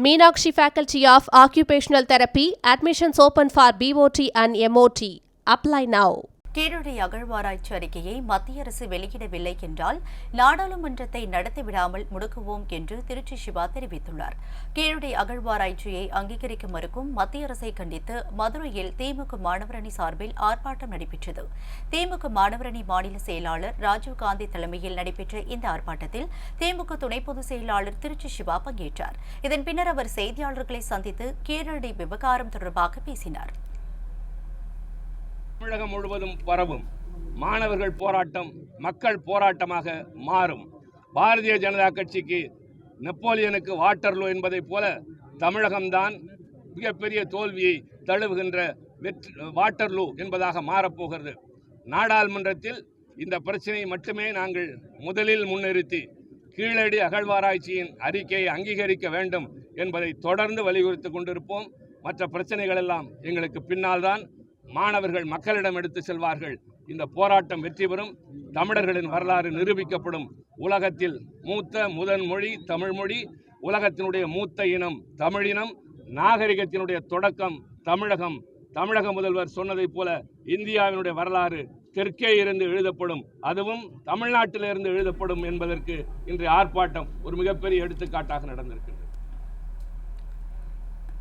Meenakshi Faculty of Occupational Therapy, admissions open for BOT and MOT. Apply now. Keezhadi அகழ்வாராய்ச்சி அறிக்கையை மத்திய அரசு வெளியிடவில்லை என்றால் நாடாளுமன்றத்தை நடத்திவிடாமல் முடுக்குவோம் என்று திருச்சி சிவா தெரிவித்துள்ளார் கீழடி அகழ்வாராய்ச்சியை அங்கீகரிக்க மறுக்கும் மத்திய அரசை கண்டித்து மதுரையில் திமுக மாணவரணி சார்பில் ஆர்ப்பாட்டம் நடைபெற்றது திமுக மாணவரணி மாநில செயலாளர் ராஜீவ்காந்தி தலைமையில் நடைபெற்ற இந்த ஆர்ப்பாட்டத்தில் திமுக துணை பொதுச் செயலாளர் திருச்சி சிவா பங்கேற்றார் இதன் பின்னர் அவர் செய்தியாளர்களை சந்தித்து கீழடி விவகாரம் தொடர்பாக பேசினார் தமிழகம் முழுவதும் பரவும் மாணவர்கள் போராட்டம் மக்கள் போராட்டமாக மாறும் பாரதிய ஜனதா கட்சிக்கு நெப்போலியனுக்கு வாட்டர்லோ என்பதைப் போல தமிழகம்தான் மிகப்பெரிய தோல்வியை தழுவுகின்ற வெற்றி வாட்டர்லூ என்பதாக மாறப்போகிறது நாடாளுமன்றத்தில் இந்த பிரச்சனையை மட்டுமே நாங்கள் முதலில் முன்னிறுத்தி கீழடி அகழ்வாராய்ச்சியின் அறிக்கையை அங்கீகரிக்க வேண்டும் என்பதை தொடர்ந்து வலியுறுத்தி கொண்டிருப்போம் மற்ற பிரச்சனைகள் எல்லாம் எங்களுக்கு பின்னால் தான் மாணவர்கள் மக்களிடம் எடுத்து செல்வார்கள் இந்த போராட்டம் வெற்றி பெறும் தமிழர்களின் வரலாறு நிரூபிக்கப்படும் உலகத்தில் மூத்த முதன் மொழி தமிழ்மொழி உலகத்தினுடைய மூத்த இனம் தமிழினம் நாகரிகத்தினுடைய தொடக்கம் தமிழகம் தமிழக முதல்வர் சொன்னதைப் போல இந்தியாவினுடைய வரலாறு தெற்கே இருந்து எழுதப்படும் அதுவும் தமிழ்நாட்டிலிருந்து எழுதப்படும் என்பதற்கு இன்றைய ஆர்ப்பாட்டம் ஒரு மிகப்பெரிய எடுத்துக்காட்டாக நடந்திருக்கு